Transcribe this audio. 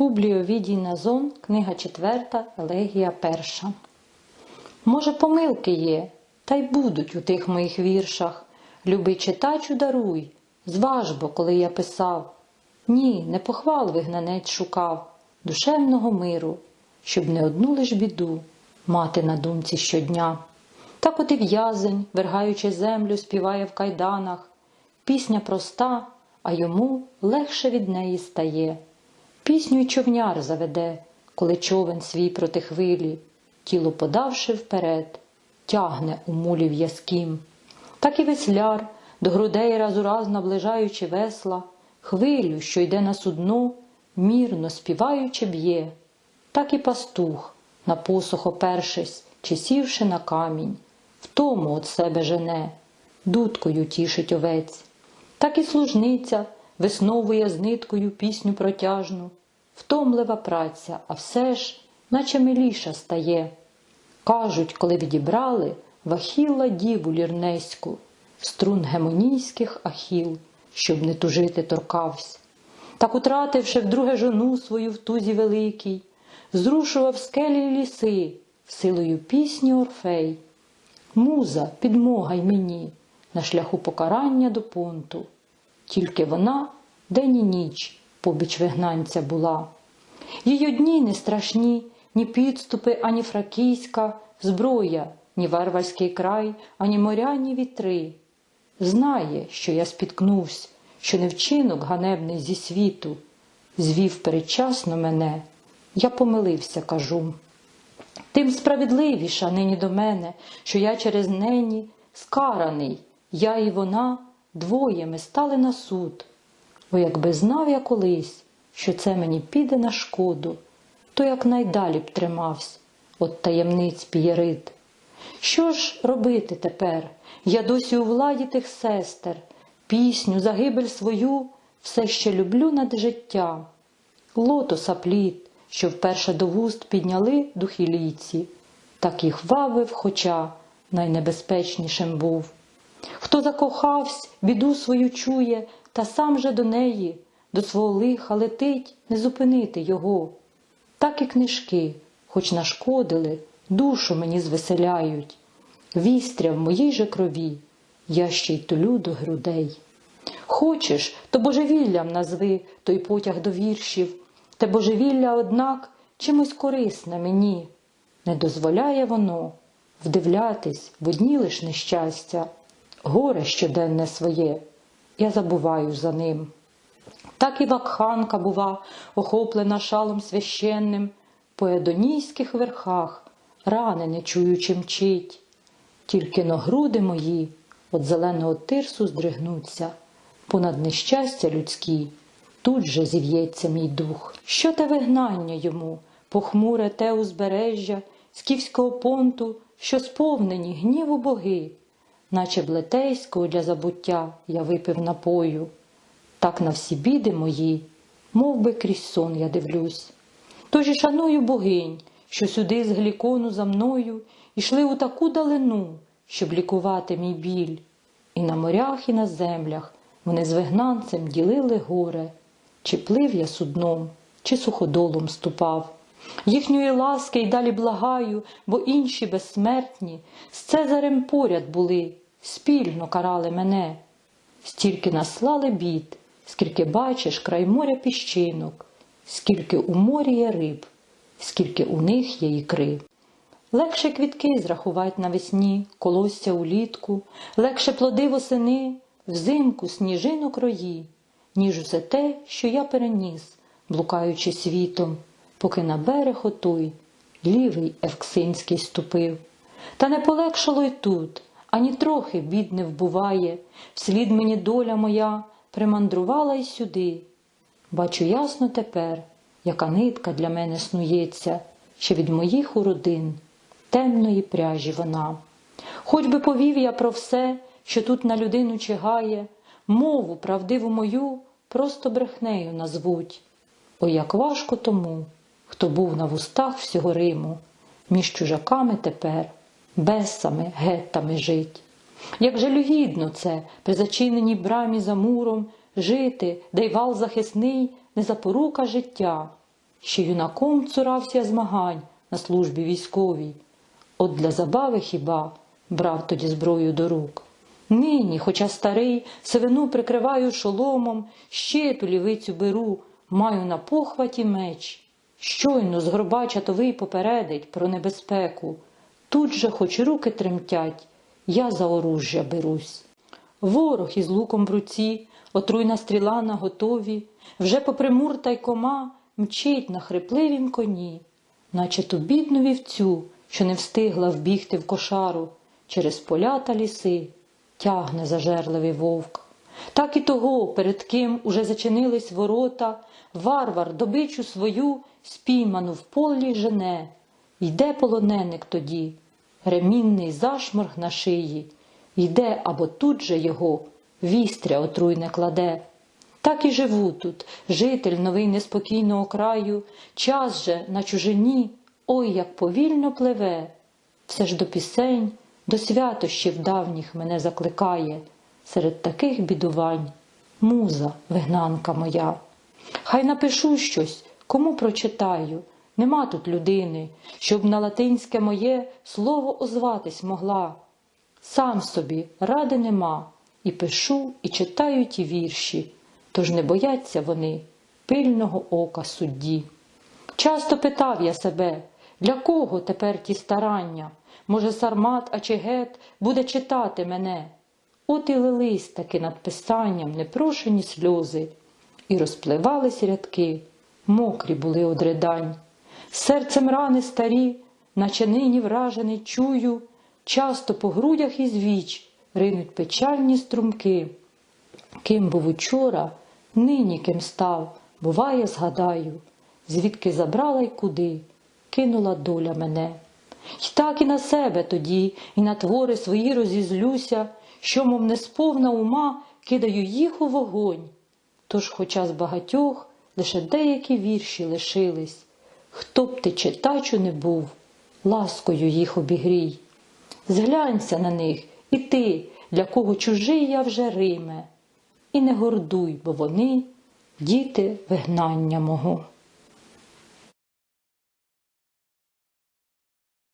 Публій Овідій Назон, книга 4, елегія 1. Може, помилки є, та й будуть у тих моїх віршах. Любий читачу даруй, зваж бо, коли я писав. Ні, не похвал вигнанець шукав, душевного миру, щоб не одну лиш біду мати на думці щодня. Так от і в'язень, вергаючи землю, співає в кайданах. Пісня проста, а йому легше від неї стає. Пісню й човняр заведе, коли човен свій проти хвилі, тіло подавши вперед, тягне у мулі в'язкім. Так і весляр, до грудей раз у раз наближаючи весла, хвилю, що йде на судно, мірно співаючи б'є, так і пастух, на посох опершись, чи сівши на камінь, втому от себе жене, дудкою тішить овець. Так і служниця висновує з ниткою пісню протяжну, втомлива праця, а все ж, наче миліша стає. Кажуть, коли відібрали вахіла діву лірнеську, струн гемонійських ахіл, щоб не тужити торкавсь. Так, утративши вдруге жону свою в тузі великій, зрушував скелі ліси, силою пісні Орфей. Муза, підмогай мені на шляху покарання до понту. Тільки вона день і ніч побіч вигнанця була. Її дні не страшні, ні підступи, ані фракійська зброя, ні варварський край, ані моря, ні вітри. Знає, що я спіткнувся, що не вчинок ганебний зі світу, звів передчасно мене, я помилився, кажу. Тим справедливіша нині до мене, що я через нені скараний, я і вона двоє ми стали на суд. Бо якби знав я колись, що це мені піде на шкоду, то якнайдалі б тримався от таємниць пієрит. Що ж робити тепер? Я досі у владі тих сестер, пісню, загибель свою все ще люблю над життя. Лотоса плід, що вперше до вуст підняли духілійці, так їх вавив, хоча найнебезпечнішим був. Хто закохавсь, біду свою чує, та сам же до неї, до свого лиха летить, не зупинити його. Так і книжки, хоч нашкодили, душу мені звеселяють. Вістря в моїй же крові, я ще й тулю до грудей. Хочеш, то божевіллям назви той потяг до віршів, те божевілля, однак, чимось корисне мені. Не дозволяє воно вдивлятись в одні лиш нещастя, горе щоденне своє, я забуваю за ним. Так і вакханка, бува, охоплена шалом священним, по едонійських верхах рани не чуючи мчить. Тільки но груди мої от зеленого тирсу здригнуться, понад нещастя людські, тут же зів'ється мій дух. Що те вигнання йому, похмуре те узбережжя, скіфського понту, що сповнені гніву боги, наче блетейського для забуття я випив напою. Так на всі біди мої, мов би крізь сон я дивлюсь. Тож і шаную богинь, що сюди з глікону за мною йшли у таку далину, щоб лікувати мій біль. І на морях, і на землях вони з вигнанцем ділили горе, чи плив я судном, чи суходолом ступав. Їхньої ласки й далі благаю, бо інші безсмертні з Цезарем поряд були, спільно карали мене. Стільки наслали бід, скільки бачиш край моря піщинок, скільки у морі є риб, скільки у них є ікри. Легше квітки зрахувать навесні, колосся улітку, легше плоди восени, взимку сніжинок рої, ніж усе те, що я переніс, блукаючи світом, поки на берег отой лівий Евксинський ступив. Та не полегшало й тут, ані трохи бід не вбуває, вслід мені доля моя примандрувала й сюди. Бачу ясно тепер, яка нитка для мене снується, ще від моїх уродин, темної пряжі вона. Хоч би повів я про все, що тут на людину чигає, мову правдиву мою просто брехнею назвуть. О, як важко тому, хто був на вустах всього Риму, між чужаками тепер, бесами, геттами жить. Як жалюгідно це при зачиненій брамі за муром жити, де й вал захисний, не запорука життя. ще юнаком цурався змагань на службі військовій. От для забави хіба брав тоді зброю до рук. Нині, хоча старий, сивину прикриваю шоломом, щиту лівицю беру, маю на похваті меч. Щойно з горбачатовий попередить про небезпеку. Тут же, хоч руки тремтять, я за оружжя берусь. Ворог із луком в руці, отруйна стріла на готові, вже попри мур та й кома мчить на хрипливім коні, наче ту бідну вівцю, що не встигла вбігти в кошару, через поля та ліси тягне зажерливий вовк. Так і того, перед ким уже зачинились ворота, варвар добичу свою спійману в полі жене. Йде полоненик тоді, ремінний зашморг на шиї, йде або тут же його вістря отруйне кладе. Так і живу тут, житель новий неспокійного краю, час же на чужині, ой, як повільно пливе. Все ж до пісень, до святощів давніх мене закликає, серед таких бідувань муза, вигнанка моя. Хай напишу щось, кому прочитаю, нема тут людини, щоб на латинське моє слово озватись могла. Сам собі ради нема, і пишу, і читаю ті вірші, тож не бояться вони пильного ока судді. Часто питав я себе, для кого тепер ті старання? Може, сармат Ачегет буде читати мене? От і лились таки над писанням непрошені сльози, і розпливались рядки, мокрі були од ридань. Серцем рани старі, наче нині вражений, чую, часто по грудях із віч ринуть печальні струмки. Ким був учора, нині ким став, буває, згадаю, звідки забрала й куди, кинула доля мене. Й так і на себе тоді, і на твори свої розізлюся, що, мов не сповна ума, кидаю їх у вогонь. Тож, хоча з багатьох лише деякі вірші лишились, хто б ти читачу не був, ласкою їх обігрій. Зглянься на них і ти, для кого чужий я вже Риме, і не гордуй, бо вони діти вигнання мого.